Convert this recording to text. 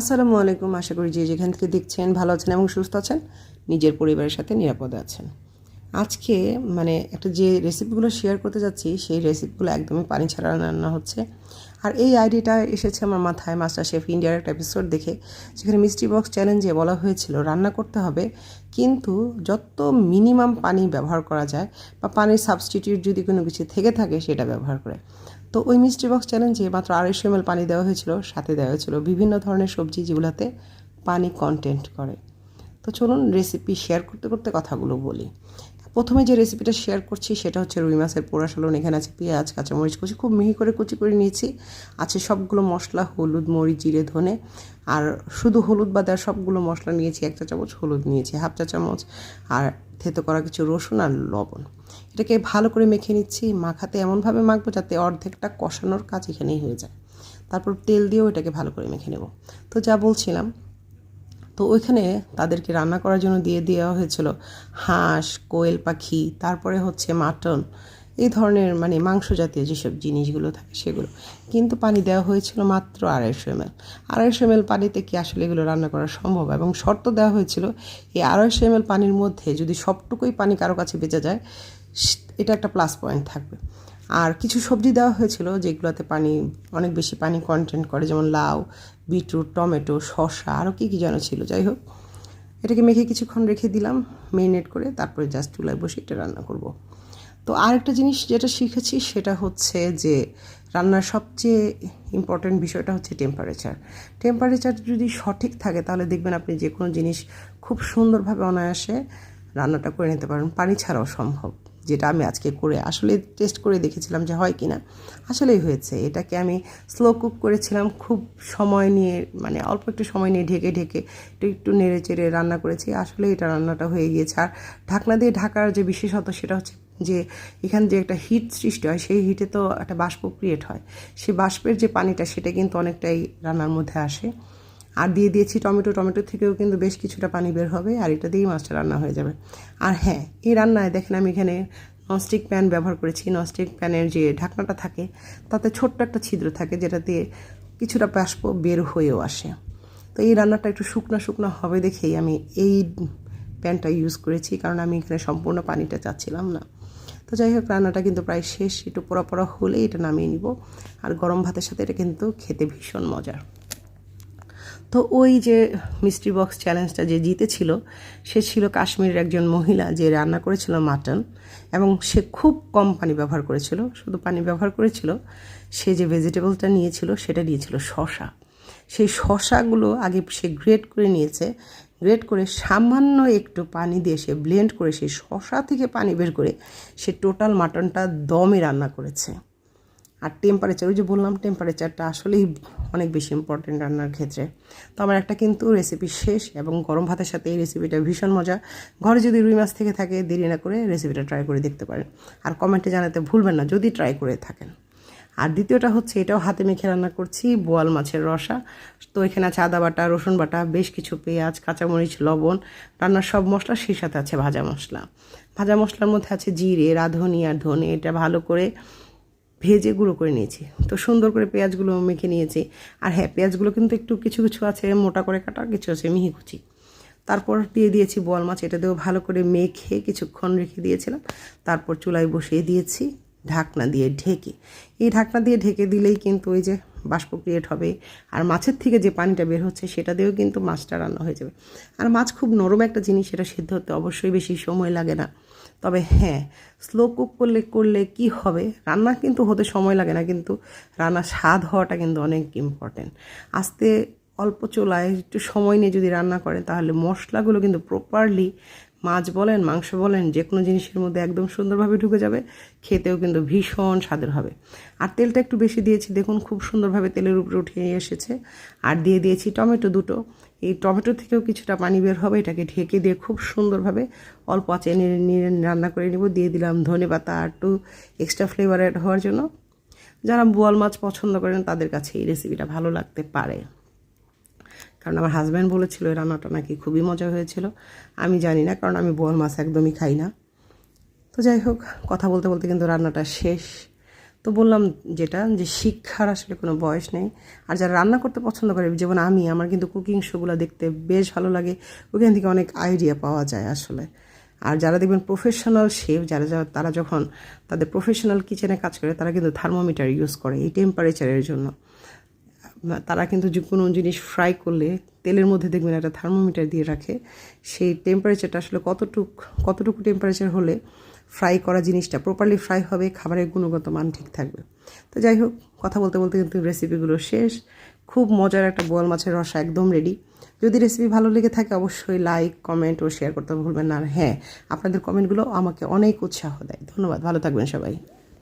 আসসালামু আলাইকুম। আশা করি যে যেখান থেকে দেখছেন ভালো আছেন এবং সুস্থ আছেন, নিজের পরিবারের সাথে নিরাপদে আছেন। আজকে মানে একটা যে রেসিপিগুলো শেয়ার করতে যাচ্ছি, সেই রেসিপিগুলো একদমই পানি ছাড়া রান্না হচ্ছে। আর এই আইডিয়াটা এসেছে আমার মাথায় মাস্টার শেফ ইন্ডিয়ার একটা এপিসোড দেখে, যেখানে মিস্ট্রি বক্স চ্যালেঞ্জে বলা হয়েছিল রান্না করতে হবে, কিন্তু যত মিনিমাম পানি ব্যবহার করা যায় বা পানির সাবস্টিটিউট যদি কোনো কিছু থেকে থাকে, সেটা ব্যবহার করে। তো ওই মিস্ট্রি বক্স চ্যালেঞ্জে মাত্র আড়াইশো এম পানি দেওয়া হয়েছিল, সাথে দেওয়া হয়েছিল বিভিন্ন ধরনের সবজি যেগুলোতে পানি কন্টেন্ট করে। তো চলুন রেসিপি শেয়ার করতে করতে কথাগুলো বলি। প্রথমে যে রেসিপিটা শেয়ার করছি সেটা হচ্ছে রুই মাছের পোড়া, সালন, এখানে আছে পেঁয়াজ, কাঁচামরিচ কুচি, খুব মিহি করে কুচি করে নিয়েছি। আছে সবগুলো মশলা, হলুদ, মরিচ, জিরে, ধনে। আর শুধু হলুদ বাদে সবগুলো মশলা নিয়েছি, এক চা চামচ হলুদ নিয়েছি, হাফ চা চামচ আর থেতো করা কিছু রসুন আর লবণ। এটাকে ভালো করে মেখে নিচ্ছি, মাখাতে এমনভাবে মাখবো যাতে অর্ধেকটা কষানোর কাজ এখানেই হয়ে যায়। তারপর তেল দিয়েও এটাকে ভালো করে মেখে নেব। তো যা বলছিলাম তো ওইখানে তাদেরকে রান্না করার জন্য দিয়ে দেওয়া হয়েছিল হাঁস, কোয়েল পাখি, তারপরে হচ্ছে মাটন, এই ধরনের মানে মাংস জাতীয় যেসব জিনিসগুলো থাকে সেগুলো। কিন্তু পানি দেওয়া হয়েছিল মাত্র আড়াইশো এম এল আড়াইশো এম এল পানিতে কি আসলে এগুলো রান্না করা সম্ভব? এবং শর্ত দেওয়া হয়েছিল, এই আড়াইশো এম এল পানির মধ্যে যদি সবটুকুই পানি কারও কাছে বেঁচে যায় এটা একটা প্লাস পয়েন্ট থাকবে। আর কিছু সবজি দেওয়া হয়েছিল যেগুলোতে পানি, অনেক বেশি পানি কন্টেন্ট করে, যেমন লাউ, বিটরুট, টমেটো, শসা আরও কী কী যেন ছিল, যাই হোক। এটাকে মেখে কিছুক্ষণ রেখে দিলাম মেরিনেট করে তারপরে জাস্ট চুলায় বসে এটা রান্না করব। তো আরেকটা জিনিস যেটা শিখেছি সেটা হচ্ছে যে রান্নার সবচেয়ে ইম্পর্ট্যান্ট বিষয়টা হচ্ছে টেম্পারেচার টেম্পারেচার যদি সঠিক থাকে তাহলে দেখবেন আপনি যে কোনো জিনিস খুব সুন্দরভাবে অনায়াসে রান্নাটা করে নিতে পারেন, পানি ছাড়াও সম্ভব। যেটা আমি আজকে করে আসলে টেস্ট করে দেখেছিলাম যে হয় কি না আসলেই হয়েছে। এটাকে আমি স্লো কুক করেছিলাম। খুব সময় নিয়ে মানে অল্প একটু সময় নিয়ে ঢেকে ঢেকে একটু একটু নেড়ে চেড়ে রান্না করেছি। আসলে এটা রান্নাটা হয়ে গিয়েছে। আর ঢাকনা দিয়ে ঢাকার যে বিশেষত সেটা হচ্ছে যে, এখানে যে একটা হিট সৃষ্টি হয়, সেই হিটে তো একটা বাষ্প ক্রিয়েট হয়। সেই বাষ্পের যে পানিটা, সেটা কিন্তু অনেকটাই রান্নার মধ্যে আসে। আর দিয়ে দিয়েছি টমেটো। টমেটো থেকেও কিন্তু বেশ কিছুটা পানি বের হবে আর এটা দিয়েই মাছটা রান্না হয়ে যাবে। আর হ্যাঁ এই রান্নায় দেখেন আমি এখানে ননস্টিক প্যান ব্যবহার করেছি। ননস্টিক প্যানের যে ঢাকনাটা থাকে, তাতে ছোট্ট একটা ছিদ্র থাকে যেটা দিয়ে কিছুটা বাষ্প বের হয়েও আসে। তো এই রান্নাটা একটু শুকনো শুকনো হবে দেখেই আমি এই প্যানটা ইউজ করেছি, কারণ আমি এখানে সম্পূর্ণ পানিটা চাচ্ছিলাম না। তো যাই হোক, রান্নাটা কিন্তু প্রায় শেষ। একটু পোড়া পোড়া হলে এটা নামিয়ে নিব। আর গরম ভাতের সাথে এটা কিন্তু খেতে ভীষণ মজার। তো ওই যে মিস্ট্রি বক্স চ্যালেঞ্জটা যে জিতেছিল, সে ছিল কাশ্মীরের একজন মহিলা যে রান্না করেছিল মাটন এবং সে খুব কম পানি ব্যবহার করেছিল। শুধু পানি ব্যবহার করেছিল, সে যে ভেজিটেবলটা নিয়েছিল, সেটা নিয়েছিল শশা সেই শশাগুলো আগে সে গ্রেট করে নিয়েছে। গ্রেট করে সামান্য একটু পানি দিয়ে সে ব্লেন্ড করে সেই শশা থেকে পানি বের করে সে টোটাল মাটনটা দমে রান্না করেছে। আর টেম্পারেচার ওই যে বললাম টেম্পারেচারটা আসলেই অনেক বেশি ইম্পর্টেন্ট রান্নার ক্ষেত্রে। তো আমার একটা কিন্তু রেসিপি শেষ এবং গরম ভাতের সাথে এই রেসিপিটা ভীষণ মজা। ঘরে যদি রুই মাছ থেকে থাকে, দেরি না করে রেসিপিটা ট্রাই করে দেখতে পারেন। আর কমেন্টে জানাতে ভুলবেন না, যদি ট্রাই করে থাকেন। আর দ্বিতীয়টা হচ্ছে, এটাও হাতে মেখে রান্না করছি, বোয়াল মাছের রসা। তো এখানে আছে আদা বাটা, রসুন বাটা, বেশ কিছু পেঁয়াজ, কাঁচামরিচ, লবণ। রান্নার সব মশলা সেই সাথে আছে ভাজা মশলা। ভাজা মশলার মধ্যে আছে জিরে, রাঁধুনি আর ধনে। এটা ভালো করে ভেজে গুঁড়ো করে নিয়েছি। তো সুন্দর করে পেঁয়াজগুলো মেখে নিয়েছি। আর হ্যাঁ পেঁয়াজগুলো কিন্তু একটু কিছু কিছু আছে, মোটা করে কাটা, কিছু আছে মিহি কুচি। তারপর দিয়ে দিয়েছি বল মাছ, এটা দিয়েও ভালো করে মেখে কিছুক্ষণ রেখে দিয়েছিলাম। তারপর চুলায় বসিয়ে দিয়েছি, ঢাকনা দিয়ে ঢেকে। এই ঢাকনা দিয়ে ঢেকে দিলেই কিন্তু ওই যে বাষ্প ক্রিয়েট হবে। আর মাছের থেকে যে পানিটা বের হচ্ছে, সেটা দিয়েও কিন্তু মাছটা রান্না হয়ে যাবে। আর মাছ খুব নরম একটা জিনিস সেটা সিদ্ধ হতে অবশ্যই বেশি সময় লাগে না। তবে হ্যাঁ স্লো কুক করলে করলে কি হবে? রান্না কিন্তু হতে সময় লাগে না, কিন্তু রান্না স্বাদ হওয়াটা কিন্তু অনেক ইম্পর্টেন্ট আস্তে অল্প চোলায় একটু সময় নিয়ে যদি রান্না করেন, তাহলে মশলাগুলো কিন্তু প্রপারলি মাছ বলেন, মাংস বলেন যে কোনো জিনিসের মধ্যে একদম সুন্দরভাবে ঢুকে যাবে, খেতেও কিন্তু ভীষণ স্বাদের হবে। আর তেলটা একটু বেশি দিয়েছি, দেখুন খুব সুন্দরভাবে তেলের উপরে উঠে এসেছে। আর দিয়ে দিয়েছি টমেটো দুটো। এই টমেটো থেকেও কিছুটা পানি বের হবে, এটাকে ঢেকে দিয়ে খুব সুন্দরভাবে অল্প আঁচে নিয়ে রান্না করে নেব। দিয়ে দিলাম ধনে পাতা আর একটু এক্সট্রা ফ্লেভার অ্যাড হওয়ার জন্য। যারা বোয়াল মাছ পছন্দ করেন, তাদের কাছে এই রেসিপিটা ভালো লাগতে পারে। কারণ আমার হাজব্যান্ড বলেছিল, এই রান্নাটা নাকি খুবই মজা হয়েছিল। আমি জানি না, কারণ আমি বোয়াল মাছ একদমই খাই না। তো যাই হোক, কথা বলতে বলতে কিন্তু রান্নাটা শেষ। তো বললাম যেটা, যে শিক্ষার আসলে কোনো বয়স নেই। আর যারা রান্না করতে পছন্দ করে, যেমন আমি, আমার কিন্তু কুকিং শোগুলো দেখতে বেশ ভালো লাগে। ওখান থেকে অনেক আইডিয়া পাওয়া যায় আসলে। আর যারা দেখবেন প্রফেশনাল শেফ যারা যারা তারা যখন তাদের প্রফেশনাল কিচেনে কাজ করে, তারা কিন্তু থার্মোমিটার ইউজ করে এই টেম্পারেচারের জন্য। তারা কিন্তু যে কোনো জিনিস ফ্রাই করলে তেলের মধ্যে দেখবেন একটা থার্মোমিটার দিয়ে রাখে। সেই টেম্পারেচারটা আসলে কতটুক, কতটুকু টেম্পারেচার হলে ফ্রাই করা জিনিসটা প্রপারলি ফ্রাই হবে, খাবারের গুণগত মান ঠিক থাকবে। তো যাই হোক, কথা বলতে বলতে কিন্তু রেসিপিগুলো শেষ। খুব মজার একটা বোয়াল মাছের রসা একদম রেডি যদি রেসিপি ভালো লেগে থাকে অবশ্যই লাইক কমেন্ট ও শেয়ার করতে ভুলবেন না। আর হ্যাঁ আপনাদের কমেন্টগুলো আমাকে অনেক উৎসাহ দেয়। ধন্যবাদ, ভালো থাকবেন সবাই।